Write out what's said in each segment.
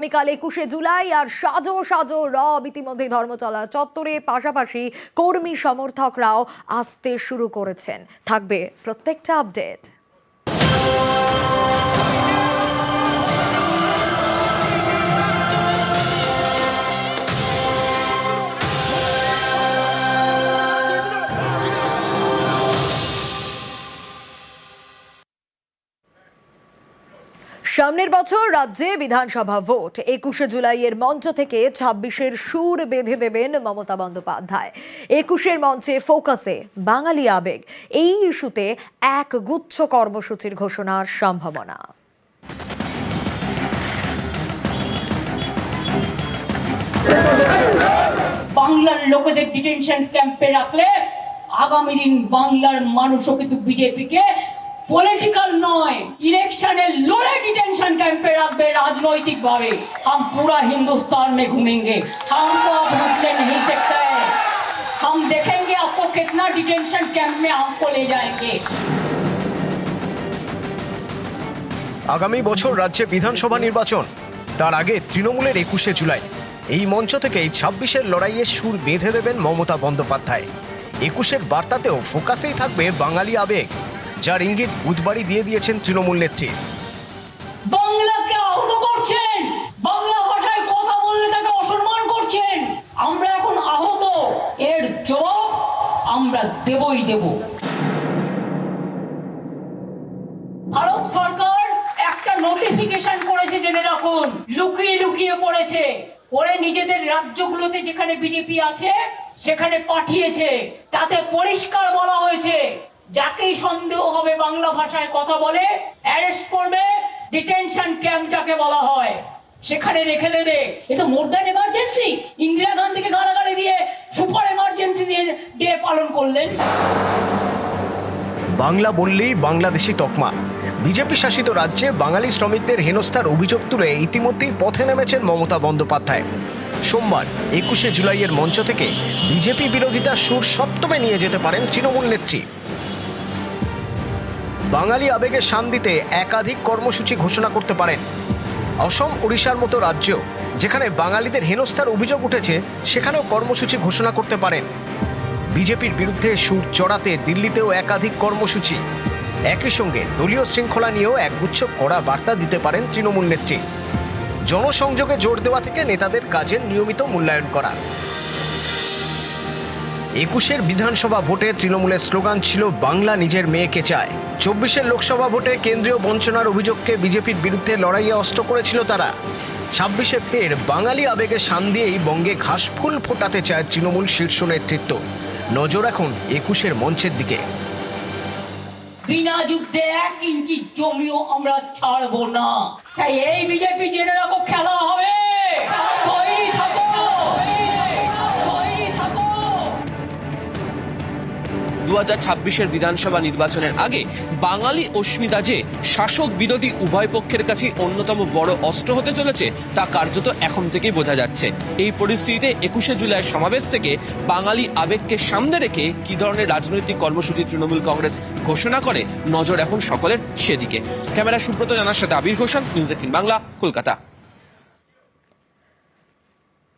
আগামীকাল একুশে জুলাই আর সাজো সাজো রব ইতিমধ্যে ধর্মতলা চত্বরে। পাশাপাশি কর্মী সমর্থকরাও আসতে শুরু করেছেন। থাকবে প্রত্যেকটা আপডেট। সামনের বছর রাজ্যে বিধানসভা ভোট। একুশে জুলাইয়ের মঞ্চ থেকে ছাব্বিশের সুর বেঁধে দেবেন মমতা বন্দ্যোপাধ্যায়। একুশের মঞ্চে ফোকাসে বাঙালি আবেগ। এই ইস্যুতে এক গুচ্ছ কর্মসূচির ঘোষণার সম্ভাবনা। বাংলার লোকেদের ডিটেনশন ক্যাম্পে রাখলে আগামী দিন বাংলার মানুষও কিন্তু বিজেপিকে পলিটিক্যাল নয় ইলেকশনে राजनैतिक भावे हम पूरा हिंदुस्तान में घूमेंगे हमको अब रुकने नहीं सकता है हम देखेंगे आपको कितना डिटेंशन कैंप में हमको ले जाएंगे আগামী বছর রাজ্যে বিধানসভা নির্বাচন তার আগে তৃণমূলের একুশে জুলাই এই মঞ্চ থেকেই ছাব্বিশের লড়াইয়ের সুর বেঁধে দেবেন মমতা বন্দ্যোপাধ্যায় একুশের বার্তাতেও ফোকাসেই থাকবে বাঙালি আবেগ যার ইঙ্গিত বুধবারই দিয়ে দিয়েছেন তৃণমূল নেত্রী করে নিজেদের রাজ্যগুলোতে যেখানে বিজেপি আছে, সেখানে পাঠিয়েছে। তাতে পরিষ্কার বলা হয়েছে, যাকেই সন্দেহ হবে বাংলা ভাষায় কথা বলে অ্যারেস্ট করবে ডিটেনশন ক্যাম্প যাকে বলা হয়। সেখানে রেখে দেবে। এ তো মোর দ্যান এমার্জেন্সি ইন্দিরা গান্ধীকে গালাগালি দিয়ে সুপার এমার্জেন্সি দিয়ে ডে পালন করলেন। বাংলা বললেই বাংলাদেশি তকমা বিজেপি শাসিত রাজ্যে বাঙালি শ্রমিকদের হেনস্থার অভিযোগ তুলে ইতিমধ্যেই পথে নেমেছেন মমতা বন্দ্যোপাধ্যায়। সোমবার, একুশে জুলাইয়ের মঞ্চ থেকে বিজেপি বিরোধিতা সুর সপ্তমে নিয়ে যেতে পারেন তৃণমূল নেত্রী। বাঙালি আবেগে শান দিতে একাধিক কর্মসূচি ঘোষণা করতে পারেন। অসম, ওড়িশার মতো রাজ্য যেখানে বাঙালিদের হেনস্থার অভিযোগ উঠেছে, সেখানেও কর্মসূচি ঘোষণা করতে পারেন। বিজেপির বিরুদ্ধে সুর চড়াতে দিল্লিতেও একাধিক কর্মসূচি। একই সঙ্গে দলীয় শৃঙ্খলা নিয়েও একগুচ্ছ কড়া বার্তা দিতে পারেন তৃণমূল নেত্রী। জনসংযোগে জোর দেওয়া থেকে নেতাদের কাজের নিয়মিত মূল্যায়ন করা। একুশের বিধানসভা ভোটে তৃণমূলের স্লোগান ছিল, বাংলা নিজের মেয়েকে চায়। চব্বিশের লোকসভা ভোটে কেন্দ্রীয় বঞ্চনার অভিযোগকে বিজেপির বিরুদ্ধে লড়াইয়ে অস্ত্র করেছিল তারা। ছাব্বিশে ফের বাঙালি আবেগে শান দিয়েই বঙ্গে ঘাসফুল ফোটাতে চায় তৃণমূল শীর্ষ নেতৃত্ব। নজর এখন একুশের মঞ্চের দিকে। বিনা যুদ্ধে এক ইঞ্চি জমিও আমরা ছাড়বো না। তাই এই বিজেপি জেনে রাখো খেলা হবে। দু হাজার বিধানসভা নির্বাচনের আগে বাঙালি অস্মিতা যে শাসক বিরোধী উভয় পক্ষের কাছে অন্যতম বড় অস্ত্র হতে চলেছে, তা কার্যত এখন থেকেই বোঝা যাচ্ছে। এই পরিস্থিতিতে একুশে জুলাই সমাবেশ থেকে বাঙালি আবেগকে সামনে রেখে কি ধরনের রাজনৈতিক কর্মসূচি তৃণমূল কংগ্রেস ঘোষণা করে, নজর এখন সকলের সেদিকে। ক্যামেরা সুব্রত জানার সাথে আবির ঘোষাল, নিউজ এইটিন বাংলা, কলকাতা।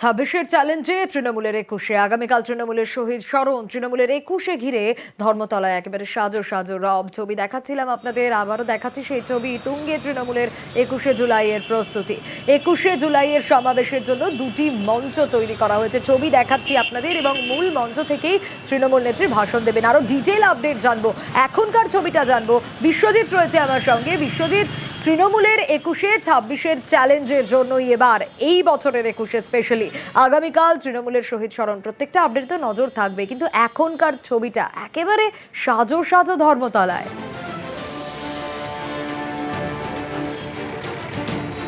ছাব্বিশের চ্যালেঞ্জে তৃণমূলের একুশে, আগামীকাল তৃণমূলের শহীদ স্মরণ। তৃণমূলের একুশে ঘিরে ধর্মতলায় একেবারে সাজো সাজো রব ছবি দেখাচ্ছিলাম আপনাদের, আবারও দেখাচ্ছি সেই ছবি তুঙ্গে তৃণমূলের একুশে জুলাইয়ের প্রস্তুতি। একুশে জুলাইয়ের সমাবেশের জন্য দুটি মঞ্চ তৈরি করা হয়েছে। ছবি দেখাচ্ছি আপনাদের এবং মূল মঞ্চ থেকেই তৃণমূল নেত্রী ভাষণ দেবেন। আরও ডিটেল আপডেট জানব। এখনকার ছবিটা জানব। বিশ্বজিৎ রয়েছে আমার সঙ্গে। বিশ্বজিৎ তৃণমূলের একুশে, ছাব্বিশের চ্যালেঞ্জের জন্যই এবার এই বছরের একুশে স্পেশালি আগামীকাল তৃণমূলের শহীদ স্মরণ। প্রত্যেকটা আপডেট তো নজর থাকবে, কিন্তু এখনকার ছবিটা একেবারে সাজো সাজো ধর্মতলায়।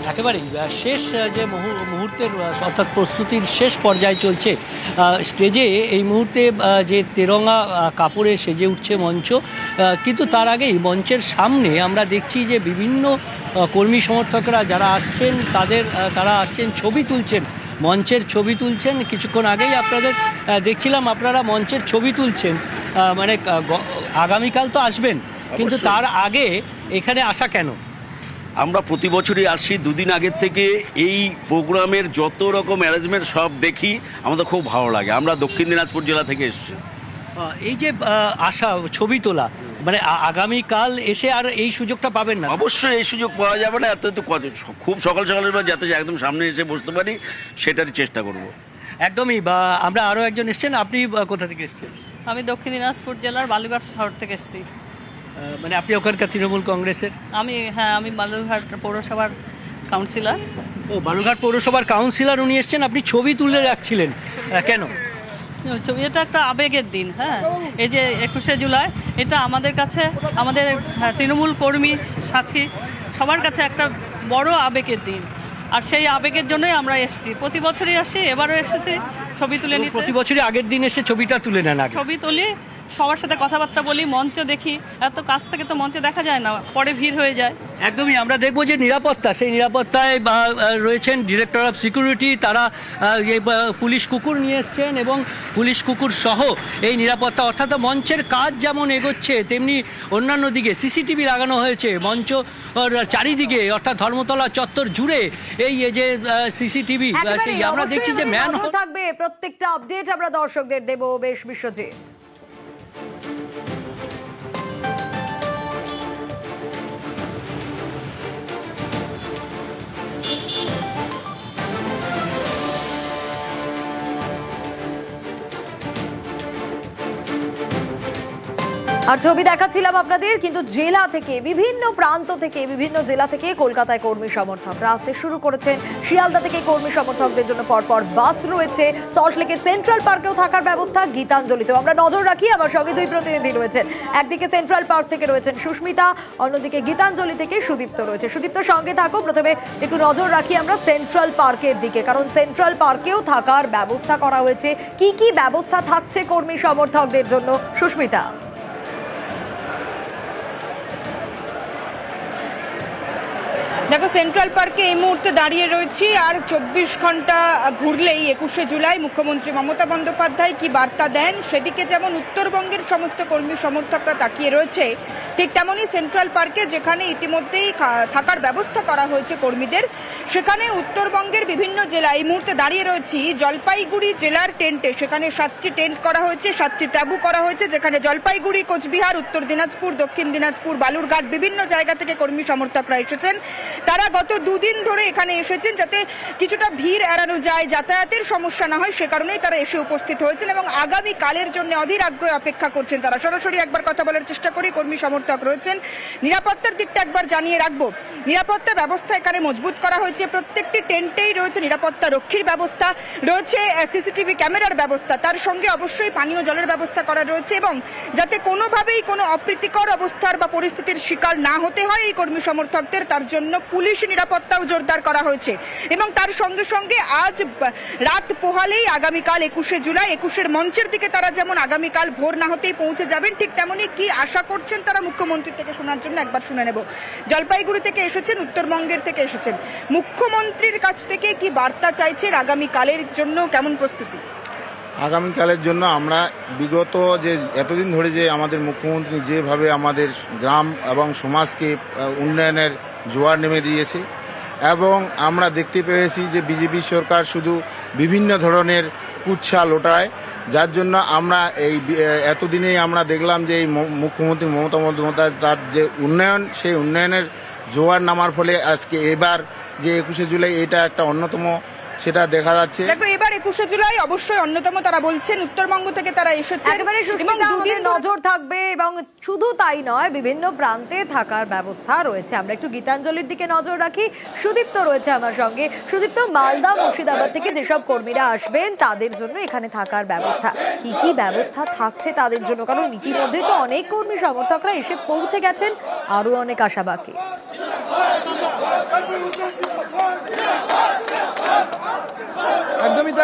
একেবারেই শেষ যে মুহূ- মুহূর্তের অর্থাৎ প্রস্তুতির শেষ পর্যায়ে চলছে স্টেজে এই মুহূর্তে যে তেরঙা কাপড়ে সেজে উঠছে মঞ্চ কিন্তু তার আগেই মঞ্চের সামনে আমরা দেখছি যে বিভিন্ন কর্মী সমর্থকরা যারা আসছেন তাদের তারা আসছেন ছবি তুলছেন মঞ্চের ছবি তুলছেন। কিছুক্ষণ আগেই আপনাদের দেখছিলাম আপনারা মঞ্চের ছবি তুলছেন মানে আগামীকাল তো আসবেন কিন্তু তার আগে এখানে আসা কেন? আমরা প্রতি বছরই আসি দুদিন আগের থেকে এই প্রোগ্রামের যত রকম অ্যারেঞ্জমেন্ট সব দেখি আমাদের খুব ভালো লাগে। আমরা দক্ষিণ দিনাজপুর জেলা থেকে এসেছি। এই যে আশা ছবি তোলা মানে আগামীকাল এসে আর এই সুযোগটা পাবেন না? অবশ্যই এই সুযোগ পাওয়া যাবে না এত তো কত- খুব সকাল সকালের পর যাতে একদম সামনে এসে বসতে পারি সেটারই চেষ্টা করব। একদমই বা আমরা আরও একজন এসছেন আপনি কোথা থেকে এসছেন? আমি দক্ষিণ দিনাজপুর জেলার বালুঘাট শহর থেকে এসেছি। মানে আপনি ওখানকার তৃণমূল কংগ্রেসের? আমি হ্যাঁ আমি বালুরঘাট পৌরসভার কাউন্সিলর। ও বালুরঘাট পৌরসভার কাউন্সিলর উনি এসছেন আপনি ছবি তুলে রাখছিলেন। কেন? ছবি এটা একটা আবেগের দিন হ্যাঁ। এই যে একুশে জুলাই এটা আমাদের কাছে আমাদের হ্যাঁ, তৃণমূল কর্মী সাথী সবার কাছে একটা বড় আবেগের দিন। আর সেই আবেগের জন্যই আমরা এসেছি। প্রতি বছরই আসি এবারও এসেছি ছবি তুলে নিতে। প্রতি বছরই আগের দিন এসে ছবিটা তুলে নেন ছবি তুলি সবার সাথে কথাবার্তা বলি মঞ্চ দেখি। এত কাছ থেকে তো মঞ্চ দেখা যায় না পরে ভিড় হয়ে যায়। একদমই আমরা দেখব যে নিরাপত্তা সেই নিরাপত্তায় বা, রয়েছেন ডিরেক্টর অফ সিকিউরিটি তারা এই, পুলিশ কুকুর নিয়ে এসছেন এবং পুলিশ কুকুর সহ এই নিরাপত্তা অর্থাৎ মঞ্চের কাজ যেমন এগোচ্ছে তেমনি অন্যান্য দিকে সিসিটিভি লাগানো হয়েছে মঞ্চ চারিদিকে অর্থাৎ ধর্মতলা চত্বর জুড়ে এই যে সিসিটিভি সেই আমরা দেখছি যে ম্যান থাকবে প্রত্যেকটা আপডেট আমরা দর্শকদের দেব বেশ বিশ্বজিৎ। আর ছবি দেখাচ্ছিলাম আপনাদের, কিন্তু জেলা থেকে, বিভিন্ন প্রান্ত থেকে, বিভিন্ন জেলা থেকে কলকাতায় কর্মী সমর্থকরা আসতে শুরু করেছেন শিয়ালদা থেকে কর্মী সমর্থকদের জন্য পরপর বাস রয়েছে। সল্টলেকের সেন্ট্রাল পার্কেও থাকার ব্যবস্থা গীতাঞ্জলিতেও আমরা নজর রাখি, আমার সঙ্গে দুই প্রতিনিধি রয়েছেন। একদিকে সেন্ট্রাল পার্ক থেকে রয়েছেন সুস্মিতা, অন্যদিকে গীতাঞ্জলি থেকে সুদীপ্ত রয়েছে। সুদীপ্ত, সঙ্গে থাকো প্রথমে একটু নজর রাখি আমরা সেন্ট্রাল পার্কের দিকে, কারণ সেন্ট্রাল পার্কেও থাকার ব্যবস্থা করা হয়েছে। কি কি ব্যবস্থা থাকছে কর্মী সমর্থকদের জন্য? সুস্মিতা। দেখো সেন্ট্রাল পার্কে এই মুহূর্তে দাঁড়িয়ে রয়েছি আর চব্বিশ ঘণ্টা ঘুরলেই একুশে জুলাই মুখ্যমন্ত্রী মমতা বন্দ্যোপাধ্যায় কি বার্তা দেন? সেদিকে যেমন উত্তরবঙ্গের সমস্ত কর্মী সমর্থকরা তাকিয়ে রয়েছে, ঠিক তেমনই সেন্ট্রাল পার্কে যেখানে ইতিমধ্যেই থাকার ব্যবস্থা করা হয়েছে কর্মীদের, সেখানে উত্তরবঙ্গের বিভিন্ন জেলা এই মুহূর্তে দাঁড়িয়ে রয়েছি। জলপাইগুড়ি জেলার টেন্টে সেখানে সাতটি টেন্ট করা হয়েছে, সাতটি তাঁবু করা হয়েছে, যেখানে জলপাইগুড়ি, কোচবিহার, উত্তর দিনাজপুর, দক্ষিণ দিনাজপুর, বালুরঘাট বিভিন্ন জায়গা থেকে কর্মী সমর্থকরা এসেছেন। তারা গত দুদিন ধরে এখানে এসেছেন যাতে কিছুটা ভিড় এড়ানো যায়, যাতায়াতের সমস্যা না হয়, সে কারণেই তারা এসে উপস্থিত হয়েছেন এবং আগামী কালের জন্য অধীর আগ্রহে অপেক্ষা করছেন তারা। সরাসরি একবার কথা বলার চেষ্টা করি, কর্মী সমর্থক রয়েছেন। নিরাপত্তার দিকটা একবার জানিয়ে রাখব। নিরাপত্তা ব্যবস্থা এখানে মজবুত করা হয়েছে, প্রত্যেকটি টেন্টেই রয়েছে নিরাপত্তা রক্ষীর ব্যবস্থা, রয়েছে সিসিটিভি ক্যামেরার ব্যবস্থা, তার সঙ্গে অবশ্যই পানীয় জলের ব্যবস্থা করা রয়েছে এবং যাতে কোনোভাবেই কোনো অপ্রীতিকর অবস্থার বা পরিস্থিতির শিকার না হতে হয় এই কর্মী সমর্থকদের, তার জন্য পুলিশ নিরাপত্তাও জোরদার করা হয়েছে। এবং তার সঙ্গে সঙ্গে আজ রাত পোহালেই আগামীকাল একুশে জুলাই, একুশের মঞ্চের দিকে তারা যেমন আগামীকাল ভোর না হতেই পৌঁছে যাবেন, ঠিক তেমনি কি আশা করছেন তারা মুখ্যমন্ত্রী থেকে শোনার জন্য একবার শুনে নেব। জলপাইগুড়ি থেকে এসেছেন, উত্তরবঙ্গের থেকে এসেছেন। মুখ্যমন্ত্রীর কাছ থেকে কি বার্তা চাইছেন আগামীকালের জন্য কেমন প্রস্তুতি? আগামীকালের জন্য আমরা বিগত যে, এতদিন ধরে যে আমাদের মুখ্যমন্ত্রী যেভাবে আমাদের গ্রাম এবং সমাজকে উন্নয়নের জোয়ার নেমে দিয়েছে এবং আমরা দেখতে পেয়েছি যে বিজেপি সরকার শুধু বিভিন্ন ধরনের কুচ্ছা লোটায়, যার জন্য আমরা এই এতদিনেই আমরা দেখলাম যে এই মুখ্যমন্ত্রী মমতা বন্দ্যোপাধ্যায় তার যে উন্নয়ন, সেই উন্নয়নের জোয়ার নামার ফলে আজকে এবার যে একুশে জুলাই এটা একটা অন্যতম, সেটা দেখা যাচ্ছে। একুশে জুলাই অবশ্যই অন্যতম তারা বলছেন উত্তরবঙ্গ থেকে তারা এসেছে একেবারে আমাদের নজর থাকবে এবং শুধু তাই নয় বিভিন্ন প্রান্তে থাকার ব্যবস্থা রয়েছে। আমরা একটু গীতাঞ্জলির দিকে নজর রাখি। সুদীপ্ত রয়েছে আমার সঙ্গে। সুদীপ্ত মালদা মুর্শিদাবাদ থেকে যেসব কর্মীরা আসবেন তাদের জন্য এখানে থাকার ব্যবস্থা। কি কি ব্যবস্থা থাকছে তাদের জন্য? কারণ ইতিমধ্যে তো অনেক কর্মী সমর্থকরা এসে পৌঁছে গেছেন। আরও অনেক আশা বাকি।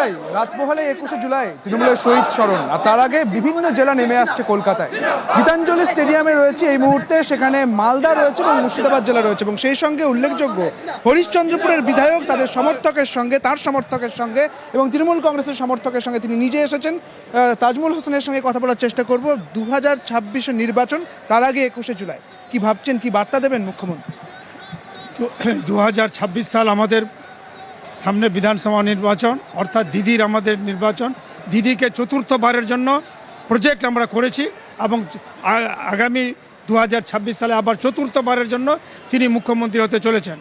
তাই রাজমহলে একুশে জুলাই, তৃণমূলের শহীদ স্মরণ। আর তার আগে বিভিন্ন জেলা নেমে আসছে কলকাতায়। গীতাঞ্জলি স্টেডিয়ামে রয়েছে এই মুহূর্তে, সেখানে মালদা রয়েছে এবং মুর্শিদাবাদ জেলা রয়েছে। এবং সেই সঙ্গে উল্লেখযোগ্য, হরিশ্চন্দ্রপুরের বিধায়ক তাদের সমর্থকের সঙ্গে, তার সমর্থকের সঙ্গে এবং তৃণমূল কংগ্রেসের সমর্থকের সঙ্গে তিনি নিজে এসেছেন। তাজমুল হোসেনের সঙ্গে কথা বলার চেষ্টা করব। দু হাজার ছাব্বিশের নির্বাচন, তার আগে একুশে জুলাই। কি ভাবছেন, কি বার্তা দেবেন মুখ্যমন্ত্রী? তো দু হাজার ছাব্বিশ সাল আমাদের সামনে বিধানসভা নির্বাচন, অর্থাৎ দিদির আমাদের নির্বাচন। দিদিকে চতুর্থবারের জন্য প্রজেক্ট আমরা করেছি এবং আগামী দু হাজার ছাব্বিশ সালে আবার চতুর্থবারের জন্য তিনি মুখ্যমন্ত্রী হতে চলেছেন।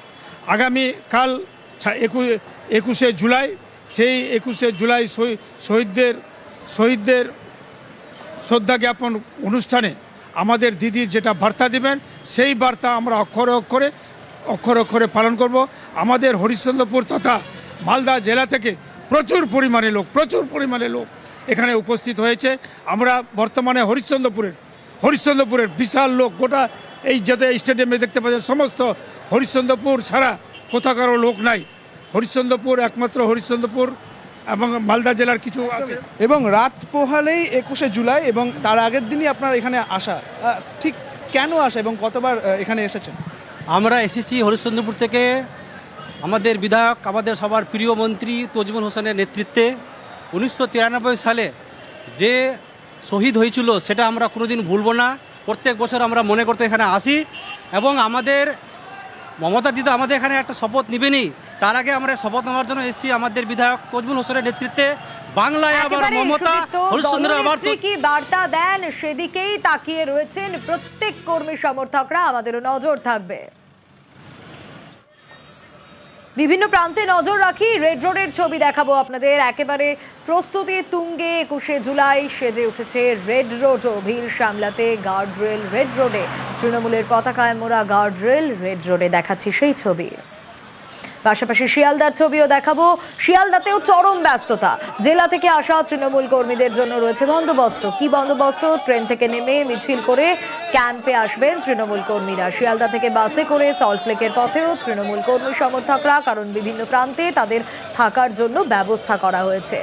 আগামী কাল একু- একুশে জুলাই, সেই একুশে জুলাই শহীদদের শহীদদের শ্রদ্ধা জ্ঞাপন অনুষ্ঠানে আমাদের দিদির যেটা বার্তা দিবেন, সেই বার্তা আমরা অক্ষরে অক্ষরে অক্ষর অক্ষরে পালন করব। আমাদের হরিশ্চন্দ্রপুর তথা মালদা জেলা থেকে প্রচুর পরিমাণে লোক, প্রচুর পরিমাণে লোক এখানে উপস্থিত হয়েছে। আমরা বর্তমানে হরিশ্চন্দ্রপুরের হরিশ্চন্দ্রপুরের বিশাল লোক, গোটা এই যাতে স্টেডিয়ামে দেখতে পাচ্ছেন, সমস্ত হরিশ্চন্দ্রপুর ছাড়া কোথাও কারও লোক নাই। হরিশ্চন্দ্রপুর একমাত্র হরিশ্চন্দ্রপুর এবং মালদা জেলার কিছু আছে। এবং রাত পোহালেই একুশে জুলাই এবং তার আগের দিনই আপনার এখানে আসা। ঠিক কেন আসা এবং কতবার এখানে এসেছেন? আমরা এসেছি হরিশ্চন্দ্রপুর থেকে। আমাদের বিধায়ক, আমাদের সবার প্রিয় মন্ত্রী তজমুল হোসেনের নেতৃত্বে উনিশশো তিরানব্বই সালে যে শহীদ হয়েছিল, সেটা আমরা কোনোদিন ভুলব না। প্রত্যেক বছর আমরা মনে করতে এখানে আসি এবং আমাদের মমতা দিদি আমাদের এখানে একটা শপথ নিবেনি তার আগে আমরা শপথ নেওয়ার জন্য এসেছি। আমাদের বিধায়ক তজমুল হোসেনের নেতৃত্বে বাংলায় আবার মমতা হরিশ্চন্দ্র আবার কি বার্তা দেন? সেদিকেই তাকিয়ে রয়েছেন প্রত্যেক কর্মী সমর্থকরা। আমাদেরও নজর থাকবে। বিভিন্ন প্রান্তে নজর রাখি। রেড রোডের ছবি দেখাবো আপনাদের। একেবারে প্রস্তুতি তুঙ্গে একুশে জুলাই সেজে উঠেছে রেড রোড ও ভিড় সামলাতে গার্ড রেল রেড রোডে তৃণমূলের পতাকায় মোড়া গার্ড রেল রেড রোডে দেখাচ্ছি সেই ছবি। পাশাপাশি শিয়ালদার ছবিও দেখাবো। শিয়ালদাতেও চরম ব্যস্ততা। জেলা থেকে আসা তৃণমূল কর্মীদের জন্য রয়েছে বন্দোবস্ত। কি বন্দোবস্ত? ট্রেন থেকে নেমে মিছিল করে ক্যাম্পে আসবেন তৃণমূল কর্মীরা। শিয়ালদা থেকে বাসে করে সল্টলেকের পথেও তৃণমূল কর্মী সমর্থকরা, কারণ বিভিন্ন প্রান্তে তাদের থাকার জন্য ব্যবস্থা করা হয়েছে।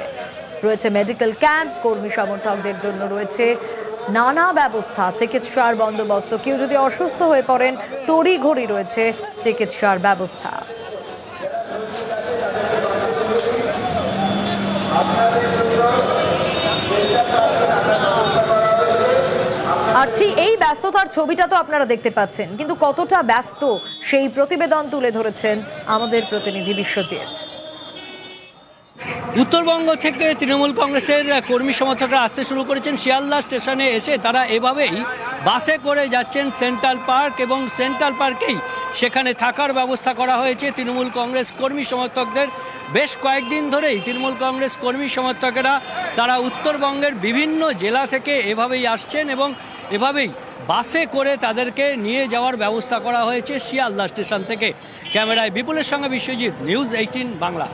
রয়েছে মেডিকেল ক্যাম্প, কর্মী সমর্থকদের জন্য রয়েছে নানা ব্যবস্থা। চিকিৎসার বন্দোবস্ত। কেউ যদি অসুস্থ হয়ে পড়েন, তড়িঘড়ি রয়েছে চিকিৎসার ব্যবস্থা। আর ঠিক এই ব্যস্ততার ছবিটা তো আপনারা দেখতে পাচ্ছেন, কিন্তু কতটা ব্যস্ত সেই প্রতিবেদন তুলে ধরেছেন আমাদের প্রতিনিধি বিশ্বজিৎ। উত্তরবঙ্গ থেকে তৃণমূল কংগ্রেসের কর্মী সমর্থকরা আসতে শুরু করেছেন। শিয়ালদা স্টেশনে এসে তারা এভাবেই বাসে করে যাচ্ছেন সেন্ট্রাল পার্ক এবং সেন্ট্রাল পার্কেই সেখানে থাকার ব্যবস্থা করা হয়েছে। তৃণমূল কংগ্রেস কর্মী সমর্থকদের। বেশ কয়েকদিন ধরেই তৃণমূল কংগ্রেস কর্মী সমর্থকেরা তারা উত্তরবঙ্গের বিভিন্ন জেলা থেকে এভাবেই আসছেন এবং এভাবেই বাসে করে তাদেরকে নিয়ে যাওয়ার ব্যবস্থা করা হয়েছে শিয়ালদা স্টেশন থেকে। ক্যামেরায় বিপুলের সঙ্গে বিশ্বজিৎ, নিউজ এইটিন বাংলা।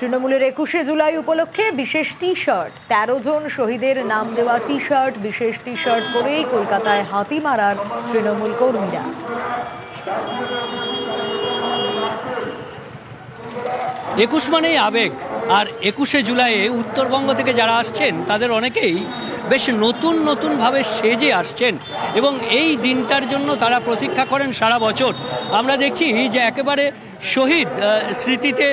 তৃণমূলের একুশে জুলাই উপলক্ষে বিশেষ টি শার্ট তেরো জন শহীদের নাম দেওয়া টি শার্ট বিশেষ টি শার্ট পরেই কলকাতায় হাতি মারার তৃণমূল কর্মীরা। একুশ মানেই আবেগ, আর একুশে জুলাইয়ে উত্তরবঙ্গ থেকে যারা আসছেন, তাদের অনেকেই বেশ নতুন নতুনভাবে সেজে আসছেন এবং এই দিনটার জন্য তারা প্রতীক্ষা করেন সারা বছর। আমরা দেখছি যে একেবারে শহীদ স্মৃতিতে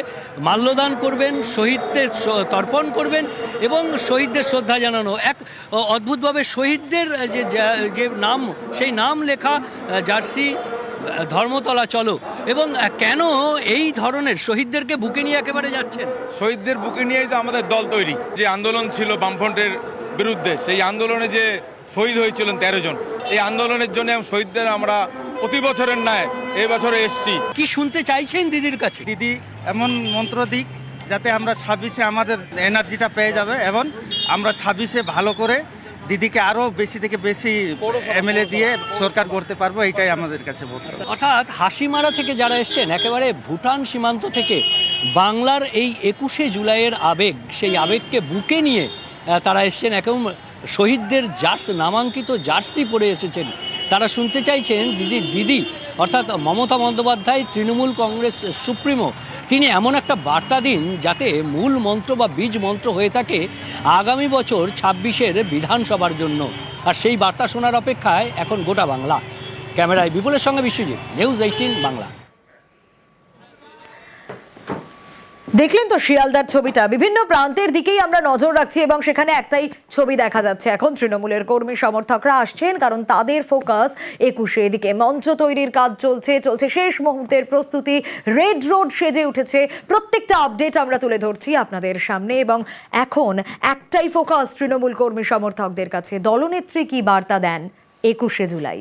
মাল্যদান করবেন, শহীদদের তর্পণ করবেন এবং শহীদদের শ্রদ্ধা জানানো। এক অদ্ভুতভাবে শহীদদের যে যে নাম, সেই নাম লেখা জার্সি ধর্মতলা চলো এবং কেন এই ধরনের শহীদদেরকে বুকে নিয়ে একেবারে যাচ্ছেন? শহীদদের বুকে নিয়েই তো আমাদের দল তৈরি। যে আন্দোলন ছিল বামফ্রন্টের বিরুদ্ধে। সেই আন্দোলনে যে শহীদ হয়েছিলেন তেরো জন এই আন্দোলনের জন্য শহীদদের আমরা প্রতি বছরের ন্যায় এবছরে বছরে এসছি। কি শুনতে চাইছেন দিদির কাছে? দিদি এমন মন্ত্র দিক যাতে আমরা ছাব্বিশে আমাদের এনার্জিটা পেয়ে যাবে এবং আমরা ছাব্বিশে ভালো করে দিদিকে আরও বেশি থেকে বেশি এমএলএ দিয়ে সরকার করতে পারব এটাই আমাদের কাছে বক্তব্য অর্থাৎ হাসিমারা থেকে যারা এসছেন একেবারে ভুটান সীমান্ত থেকে বাংলার এই একুশে জুলাইয়ের আবেগ সেই আবেগকে বুকে নিয়ে তারা এসছেন একদম শহীদদের জার্স, নামাঙ্কিত জার্সি পরে এসেছেন। তারা শুনতে চাইছেন দিদি দিদি, অর্থাৎ মমতা বন্দ্যোপাধ্যায়, তৃণমূল কংগ্রেস, সুপ্রিমো, তিনি এমন একটা বার্তা দিন যাতে মূল মন্ত্র বা বীজ মন্ত্র হয়ে থাকে আগামী বছর ছাব্বিশের বিধানসভার জন্য। আর সেই বার্তা শোনার অপেক্ষায় এখন গোটা বাংলা। ক্যামেরায় বিপুলের সঙ্গে বিশ্বজিৎ, নিউজ এইটিন বাংলা। দেখলেন তো শিয়ালদার ছবিটা। বিভিন্ন প্রান্তের দিকেই আমরা নজর রাখছি এবং সেখানে একটাই ছবি দেখা যাচ্ছে। এখন তৃণমূলের কর্মী সমর্থকরা আসছেন কারণ তাদের ফোকাস একুশে। এদিকে মঞ্চ তৈরির কাজ চলছে চলছে শেষ মুহূর্তের প্রস্তুতি। রেড রোড সেজে উঠেছে। প্রত্যেকটা আপডেট আমরা তুলে ধরছি আপনাদের সামনে এবং এখন একটাই ফোকাস তৃণমূল কর্মী সমর্থকদের কাছে। দলনেত্রী কি বার্তা দেন একুশে জুলাই?